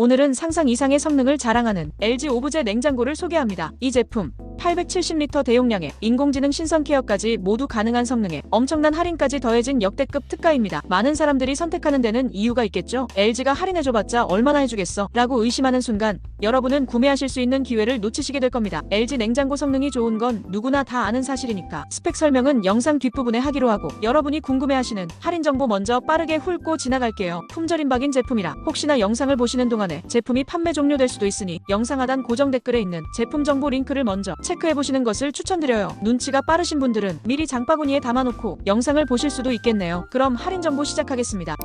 오늘은 상상 이상의 성능을 자랑하는 LG 오브제 냉장고를 소개합니다. 이 제품 870리터 대용량에 인공지능 신선 케어까지 모두 가능한 성능에 엄청난 할인까지 더해진 역대급 특가입니다. 많은 사람들이 선택하는 데는 이유가 있겠죠. LG가 할인해줘봤자 얼마나 해주겠어? 라고 의심하는 순간 여러분은 구매하실 수 있는 기회를 놓치시게 될 겁니다. LG 냉장고 성능이 좋은 건 누구나 다 아는 사실이니까 스펙 설명은 영상 뒷부분에 하기로 하고 여러분이 궁금해하시는 할인 정보 먼저 빠르게 훑고 지나갈게요. 품절 임박인 제품이라 혹시나 영상을 보시는 동안 에 제품이 판매 종료될 수도 있으니 영상 하단 고정 댓글에 있는 제품 정보 링크를 먼저 체크해보시는 것을 추천드려요. 눈치가 빠르신 분들은 미리 장바구니에 담아놓고 영상을 보실 수도 있겠네요. 그럼 할인 정보 시작하겠습니다.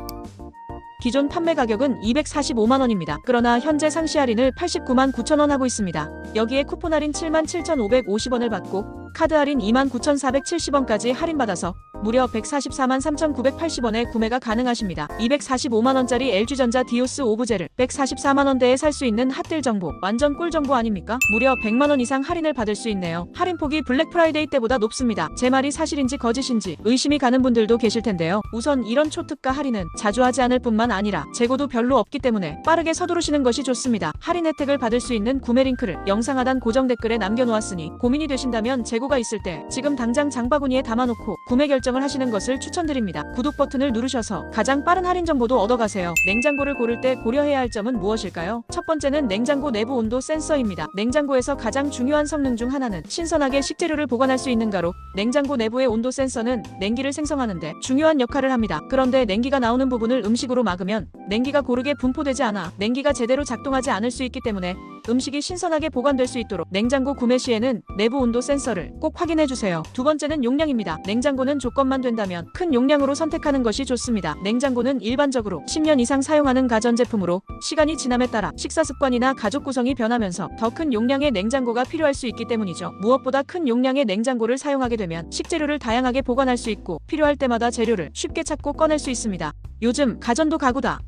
기존 판매 가격은 245만 원입니다. 그러나 현재 상시 할인을 89만 9천 원 하고 있습니다. 여기에 쿠폰 할인 7만 7,550원을 받고 카드 할인 2만 9,470원까지 할인받아서 무려 144만 3,980원에 구매가 가능하십니다. 245만 원짜리 LG전자 디오스 오브제를 144만 원대에 살 수 있는 핫딜 정보, 완전 꿀 정보 아닙니까? 무려 100만 원 이상 할인을 받을 수 있네요. 할인 폭이 블랙 프라이데이 때보다 높습니다. 제 말이 사실인지 거짓인지 의심이 가는 분들도 계실 텐데요. 우선 이런 초특가 할인은 자주 하지 않을 뿐만 아니라 재고도 별로 없기 때문에 빠르게 서두르시는 것이 좋습니다. 할인 혜택을 받을 수 있는 구매 링크를 영상 하단 고정 댓글에 남겨놓았으니 고민이 되신다면 재고가 있을 때 지금 당장 장바구니에 담아놓고 구매 결정 을 하시는 것을 추천드립니다. 구독 버튼을 누르셔서 가장 빠른 할인 정보도 얻어가세요. 냉장고를 고를 때 고려해야 할 점은 무엇일까요? 첫 번째는 냉장고 내부 온도 센서입니다. 냉장고에서 가장 중요한 성능 중 하나는 신선하게 식재료를 보관할 수 있는가로 냉장고 내부의 온도 센서는 냉기를 생성하는데 중요한 역할을 합니다. 그런데 냉기가 나오는 부분을 음식으로 막으면 냉기가 고르게 분포되지 않아 냉기가 제대로 작동하지 않을 수 있기 때문에 음식이 신선하게 보관될 수 있도록 냉장고 구매 시에는 내부 온도 센서를 꼭 확인해 주세요. 두 번째는 용량입니다. 냉장고는 조건만 된다면 큰 용량으로 선택하는 것이 좋습니다. 냉장고는 일반적으로 10년 이상 사용하는 가전제품으로 시간이 지남에 따라 식사 습관이나 가족 구성이 변하면서 더 큰 용량의 냉장고가 필요할 수 있기 때문이죠. 무엇보다 큰 용량의 냉장고를 사용하게 되면 식재료를 다양하게 보관할 수 있고 필요할 때마다 재료를 쉽게 찾고 꺼낼 수 있습니다. 요즘 가전도 가구다.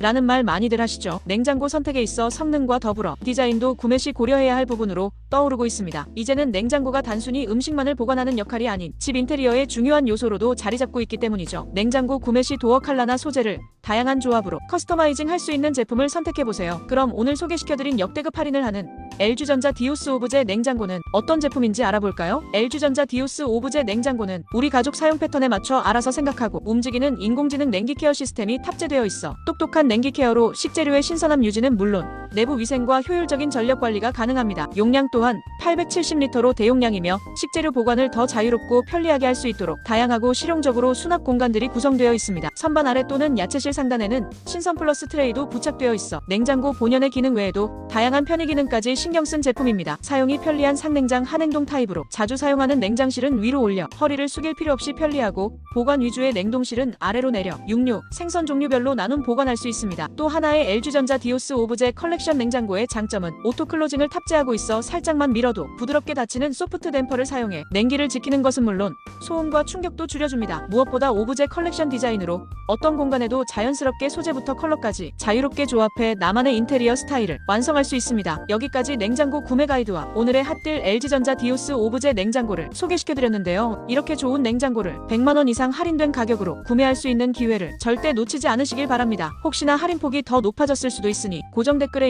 라는 말 많이들 하시죠. 냉장고 선택에 있어 성능과 더불어 디자인도 구매 시 고려해야 할 부분으로 떠오르고 있습니다. 이제는 냉장고가 단순히 음식만을 보관하는 역할이 아닌 집 인테리어의 중요한 요소로도 자리 잡고 있기 때문이죠. 냉장고 구매 시 도어 컬러나 소재를 다양한 조합으로 커스터마이징 할 수 있는 제품을 선택해 보세요. 그럼 오늘 소개시켜드린 역대급 할인을 하는 LG전자 디오스 오브제 냉장고는 어떤 제품인지 알아볼까요? LG전자 디오스 오브제 냉장고는 우리 가족 사용 패턴에 맞춰 알아서 생각하고 움직이는 인공지능 냉기 케어 시스템이 탑재되어 있어 똑똑한 냉기 케어로 식재료의 신선함 유지는 물론 내부 위생과 효율적인 전력 관리가 가능합니다. 용량 또한 870리터로 대용량이며 식재료 보관을 더 자유롭고 편리하게 할 수 있도록 다양하고 실용적으로 수납 공간들이 구성되어 있습니다. 선반 아래 또는 야채실 상단에는 신선 플러스 트레이도 부착되어 있어 냉장고 본연의 기능 외에도 다양한 편의 기능까지 신경 쓴 제품입니다. 사용이 편리한 상냉장 한행동 타입으로 자주 사용하는 냉장실은 위로 올려 허리를 숙일 필요 없이 편리하고 보관 위주의 냉동실은 아래로 내려 육류, 생선 종류별로 나눔 보관할 수 있습니다. 또 하나의 LG전자 디오스 오브제 컬 렉션 냉장고의 장점은 오토 클로징을 탑재하고 있어 살짝만 밀어도 부드럽게 닫히는 소프트 댐퍼를 사용해 냉기를 지키는 것은 물론 소음과 충격도 줄여줍니다. 무엇보다 오브제 컬렉션 디자인으로 어떤 공간에도 자연스럽게 소재부터 컬러까지 자유롭게 조합해 나만의 인테리어 스타일을 완성할 수 있습니다. 여기까지 냉장고 구매 가이드와 오늘의 핫딜 LG전자 디오스 오브제 냉장고를 소개시켜드렸는데요. 이렇게 좋은 냉장고를 100만원 이상 할인된 가격으로 구매할 수 있는 기회를 절대 놓치지 않으시길 바랍니다. 혹시나 할인폭이 더 높아졌을 수도 있으니 고정 댓글에